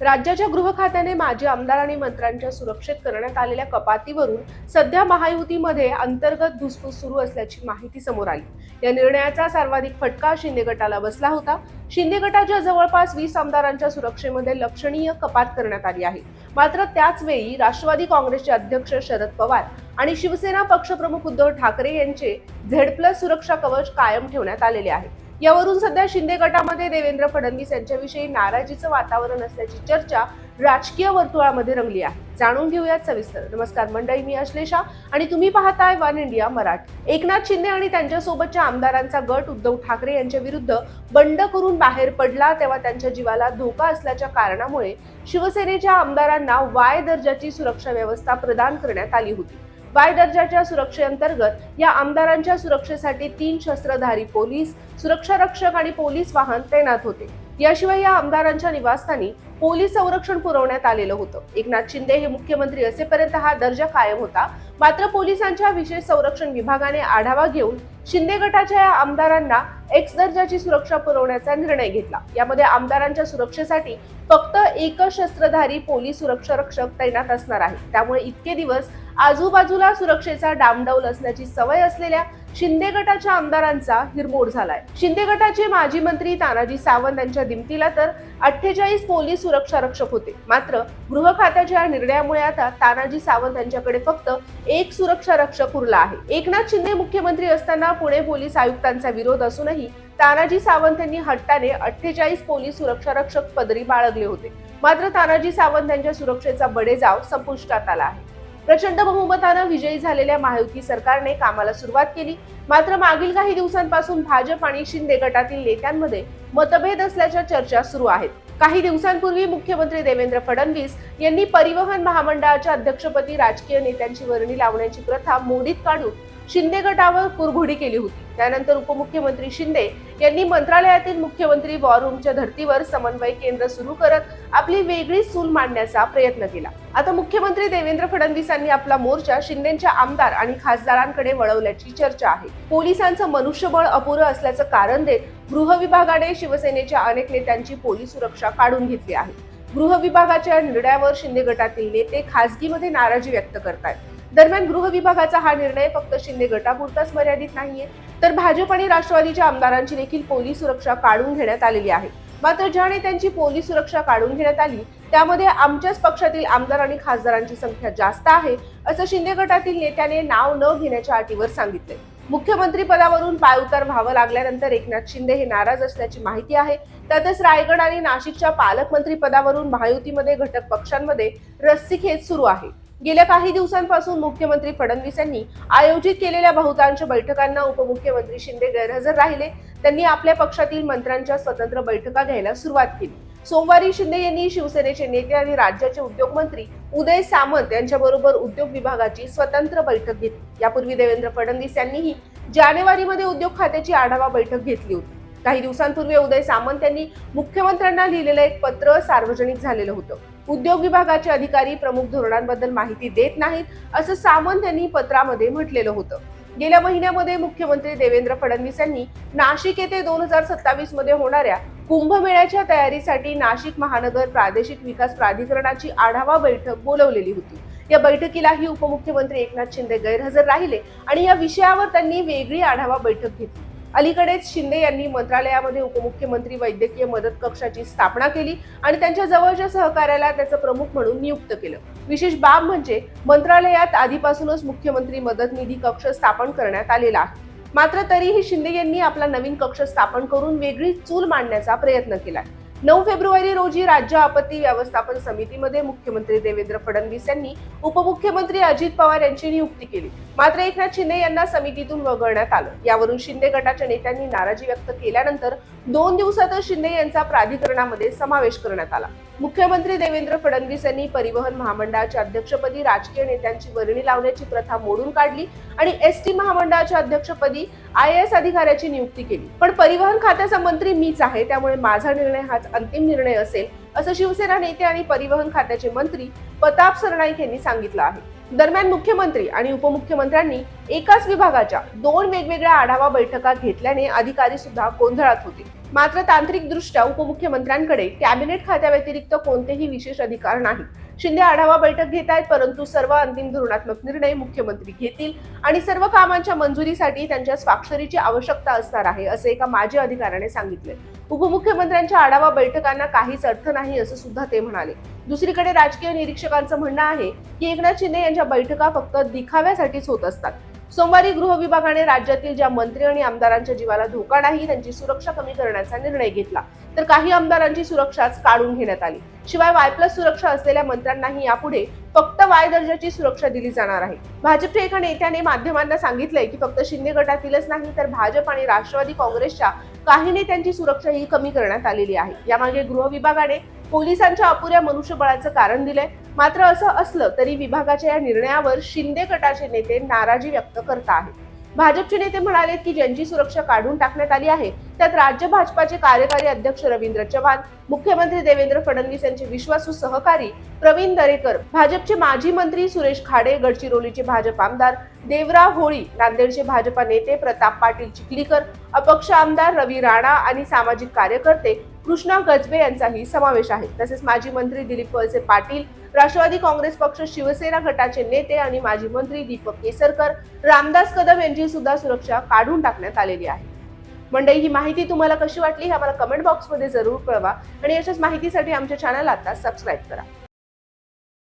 राज्याच्या गृह खात्याने माजी आमदार आणि मंत्र्यांच्या सुरक्षेत करण्यात आलेल्या कपातीवरून सध्या महायुतीमध्ये अंतर्गत धुसफूस सुरू असल्याची माहिती समोर आली. या निर्णयाचा सर्वाधिक फटका शिंदे गटाला बसला होता. शिंदे गटाच्या जवळपास वीस आमदारांच्या सुरक्षेमध्ये लक्षणीय कपात करण्यात आली आहे. मात्र त्याच वेळी राष्ट्रवादी काँग्रेसचे अध्यक्ष शरद पवार आणि शिवसेना पक्षप्रमुख उद्धव ठाकरे यांचे झेड प्लस सुरक्षा कवच कायम ठेवण्यात आलेले आहे. यावरून सध्या शिंदे गटामध्ये देवेंद्र फडणवीस यांच्याविषयी नाराजीचं वातावरण असल्याची चर्चा राजकीय वर्तुळामध्ये रंगली आहे. जाणून घेऊयात सविस्तर. नमस्कार मंडळी मी अश्लेषा आणि तुम्ही पाहताय वन इंडिया मराठी. एकनाथ शिंदे आणि त्यांच्यासोबतच्या आमदारांचा गट उद्धव ठाकरे यांच्या विरुद्ध बंड करून बाहेर पडला तेव्हा त्यांच्या जीवाला धोका असल्याच्या कारणामुळे शिवसेनेच्या आमदारांना वाय दर्जाची सुरक्षा व्यवस्था प्रदान करण्यात आली होती. वाय दर्जाच्या सुरक्षेअंतर्गत या आमदारांच्या सुरक्षेसाठी तीन शस्त्रधारी पोलीस सुरक्षा रक्षक आणि पोलीस वाहन तैनात होते. याशिवाय या आमदारांच्या निवासस्थानी पोलीस संरक्षण पुरवण्यात आलेलं होतं. एकनाथ शिंदे हे मुख्यमंत्री असेपर्यंत हा दर्जा कायम होता. मात्र पोलिसांच्या विशेष संरक्षण विभागाने आढावा घेऊन शिंदे गटाच्या या आमदारांना एक्स दर्जाची सुरक्षा पुरवण्याचा निर्णय घेतला. यामध्ये आमदारांच्या सुरक्षेसाठी फक्त एक शस्त्रधारी पोलीस सुरक्षा रक्षक तैनात असणार आहे. त्यामुळे इतके दिवस आजूबाजूला सुरक्षेचा डामडौल असण्याची सवय असलेल्या शिंदे गटाच्या आमदारांचा हिरमोड झालाय. शिंदे गटाचे माजी मंत्री तानाजी सावंत यांच्या दिमतीला तर अठ्ठेचाळीस पोलीस सुरक्षा रक्षक होते. मात्र गृह खात्याच्या निर्णयामुळे आता तानाजी सावंत यांच्याकडे फक्त एक सुरक्षा रक्षक उरला आहे. एकनाथ शिंदे मुख्यमंत्री असताना पुणे पोलीस आयुक्तांचा विरोध असूनही तानाजी सावंत यांनी हट्टाने अठ्ठेचाळीस पोलीस सुरक्षा रक्षक पदरी बाळगले होते. मात्र तानाजी सावंत यांच्या सुरक्षेचा बडेजाव संपुष्टात आला आहे. प्रचंड बहुमतानं विजयी झालेल्या महायुती सरकारने कामाला सुरुवात केली. मात्र मागील काही दिवसांपासून भाजप आणि शिंदे गटातील नेत्यांमध्ये मतभेद असल्याच्या चर्चा सुरू आहेत. काही दिवसांपूर्वी मुख्यमंत्री देवेंद्र फडणवीस यांनी परिवहन महामंडळाच्या अध्यक्षपदी राजकीय नेत्यांची वर्णी लावण्याची प्रथा मोडीत काढून शिंदे गटावर कुरघोडी केली होती. त्यानंतर उपमुख्यमंत्री शिंदे यांनी मंत्रालयातील मुख्यमंत्री वॉर रूमच्या धर्तीवर समन्वय केंद्र सुरू करत आपली वेगळी सूल मांडण्याचा प्रयत्न केला. आता मुख्यमंत्री देवेंद्र फडणवीसांनी आपला मोर्चा शिंदेच्या आमदार आणि खासदारांकडे वळवल्याची चर्चा आहे. पोलिसांचं मनुष्यबळ अपुरं असल्याचं कारण देत गृह विभागाने शिवसेनेच्या अनेक नेत्यांची पोलीस सुरक्षा काढून घेतली आहे. गृह विभागाच्या निर्णयावर शिंदे गटातील नेते खासगीमध्ये नाराजी व्यक्त करतायत. दरम्यान गृह विभागाचा हा निर्णय फक्त शिंदे गटापुरताच मर्यादित नाहीये. तर भाजप आणि राष्ट्रवादीच्या आमदारांची देखील पोलीस सुरक्षा काढून घेण्यात आलेली आहे. मात्र ज्या नेत्यांची पोलीस सुरक्षा काढून घेण्यात आली त्यामध्ये आमच्याच पक्षातील आमदार आणि खासदारांची संख्या जास्त आहे असं शिंदे गटातील नेत्याने नाव न घेण्याच्या अटीवर सांगितले मुख्यमंत्री पदावरून पायउतार व्हावं लागल्यानंतर एकनाथ शिंदे हे नाराज असल्याची माहिती आहे. त्यातच रायगड आणि नाशिकच्या पालकमंत्री पदावरून महायुतीमध्ये घटक पक्षांमध्ये रस्सीखेच सुरू आहे. गेल्या काही दिवसांपासून मुख्यमंत्री फडणवीस यांनी आयोजित केलेल्या बहुतांश बैठकांना उपमुख्यमंत्री शिंदे गैरहजर राहिले. त्यांनी आपल्या पक्षातील मंत्र्यांच्या स्वतंत्र बैठका घ्यायला सुरुवात केली. सोमवारी शिंदे यांनी शिवसेनेचे नेते आणि राज्याचे उद्योग मंत्री उदय सामंत यांच्याबरोबर उद्योग विभागाची स्वतंत्र बैठक घेतली. यापूर्वी देवेंद्र फडणवीस यांनीही जानेवारीमध्ये उद्योग खात्याची आढावा बैठक घेतली होती. काही दिवसांपूर्वी उदय सामंत यांनी मुख्यमंत्र्यांना लिहिलेलं एक पत्र सार्वजनिक झालेलं होतं. उद्योग विभागाचे अधिकारी प्रमुख धोरणांबद्दल माहिती देत नाहीत असं सामंत यांनी पत्रामध्ये म्हटलेलं होतं. गेल्या महिन्यामध्ये मुख्यमंत्री देवेंद्र फडणवीस यांनी नाशिक येथे दोन हजार सत्तावीसमध्ये होणाऱ्या कुंभमेळ्याच्या तयारीसाठी नाशिक महानगर प्रादेशिक विकास प्राधिकरणाची आढावा बैठक बोलवलेली होती. या बैठकीलाही उपमुख्यमंत्री एकनाथ शिंदे गैरहजर राहिले आणि या विषयावर त्यांनी वेगळी आढावा बैठक घेतली. अलीकडेच शिंदे यांनी मंत्रालयामध्ये उपमुख्यमंत्री वैद्यकीय मदत कक्षाची स्थापना केली आणि त्यांच्या जवळच्या सहकार्याला त्याचं प्रमुख म्हणून नियुक्त केलं. विशेष बाब म्हणजे मंत्रालयात आधीपासूनच मुख्यमंत्री मदत निधी कक्ष स्थापन करण्यात आलेला आहे. मात्र तरीही शिंदे यांनी आपला नवीन कक्ष स्थापन करून वेगळी चूल मांडण्याचा प्रयत्न केलाय. नऊ फेब्रुवारी रोजी राज्य आपत्ती व्यवस्थापन समितीमध्ये मुख्यमंत्री देवेंद्र फडणवीस यांनी उपमुख्यमंत्री अजित पवार यांची नियुक्ती केली. मात्र एकनाथ शिंदे यांना समितीतून वगळण्यात आलं. यावरून शिंदे गटाच्या नेत्यांनी नाराजी व्यक्त केल्यानंतर दोन दिवसातच शिंदे यांचा प्राधिकरणामध्ये समावेश करण्यात आला. मुख्यमंत्री देवेंद्र फडणवीस यांनी परिवहन महामंडळाच्या अध्यक्षपदी राजकीय नेत्यांची वर्णी लावण्याची प्रथा मोडून काढली आणि एस टी महामंडळाच्या अध्यक्षपदी आय एस अधिकाऱ्याची नियुक्ती केली. पण परिवहन खात्याचा मंत्री मीच आहे त्यामुळे माझा निर्णय हाच अंतिम निर्णय असेल असं शिवसेना नेते आणि परिवहन खात्याचे मंत्री प्रताप सरनाईक यांनी सांगितलं आहे. दरम्यान मुख्यमंत्री आणि उपमुख्यमंत्र्यांनी एकाच विभागाच्या दोन वेगवेगळ्या आढावा बैठका घेतल्याने अधिकारी सुद्धा गोंधळात होते. मात्र तांत्रिकदृष्ट्या उपमुख्यमंत्र्यांकडे कॅबिनेट खात्याव्यतिरिक्त कोणतेही विशेष अधिकार नाही. शिंदे आढावा बैठक घेत आहेत परंतु सर्व अंतिम धोरणात्मक निर्णय मुख्यमंत्री घेतील आणि सर्व कामांच्या मंजुरीसाठी त्यांच्या स्वाक्षरीची आवश्यकता असणार आहे असे एका माजी अधिकाऱ्याने सांगितले. उपमुख्यमंत्र्यांच्या आढावा बैठकांना काहीच अर्थ नाही असं सुद्धा ते म्हणाले. दुसरीकडे राजकीय निरीक्षकांचं म्हणणं आहे की एकनाथ शिंदे यांच्या बैठका फक्त दिखाव्यासाठीच होत असतात. सोमवारी गृह विभागाने राज्यातील ज्या मंत्री आणि आमदारांच्या जीवाला धोका नाही त्यांची सुरक्षा कमी करण्याचा निर्णय घेतला. तर काही आमदारांची सुरक्षाच काढून घेण्यात आली. शिवाय वाय प्लस सुरक्षा असलेल्या मंत्र्यांनाही यापुढे फक्त वाय दर्जाची सुरक्षा दिली जाणार आहे. भाजपच्या एका नेत्याने माध्यमांना सांगितलंय की फक्त शिंदे गटातीलच नाही तर भाजप आणि राष्ट्रवादी काँग्रेसच्या काही नेत्यांची सुरक्षा ही कमी करण्यात आलेली आहे. यामागे गृह विभागाने पोलिसांच्या अपुऱ्या मनुष्यबळाचं कारण दिलंय. मात्र असं असलं तरी विभागाच्या या निर्णयावर शिंदे गटाचे नेते नाराजी व्यक्त करत आहेत. भाजपचे नेते म्हणाले की ज्यांची सुरक्षा काढून टाकण्यात आली आहे त्यात राज्य भाजपाचे कार्यकारी अध्यक्ष रवींद्र चव्हाण मुख्यमंत्री देवेंद्र फडणवीस यांचे विश्वासू सहकारी प्रवीण दरेकर भाजपचे माजी मंत्री सुरेश खाडे गडचिरोलीचे भाजप आमदार देवराव होळी नांदेडचे भाजपा नेते प्रताप पाटील चिखलीकर अपक्ष आमदार रवी राणा आणि सामाजिक कार्यकर्ते कृष्णा गजबे यांचाही समावेश आहे. तसेच माजी मंत्री दिलीप वळसे पाटील राष्ट्रवादी काँग्रेस पक्ष शिवसेना गटाचे नेते आणि माजी मंत्री दीपक केसरकर रामदास कदम यांची सुद्धा सुरक्षा काढून टाकण्यात आलेली आहे. मंडळी ही माहिती तुम्हाला कशी वाटली हे आम्हाला कमेंट बॉक्समध्ये जरूर कळवा आणि अशाच माहितीसाठी आमच्या चॅनल आता सबस्क्राईब करा.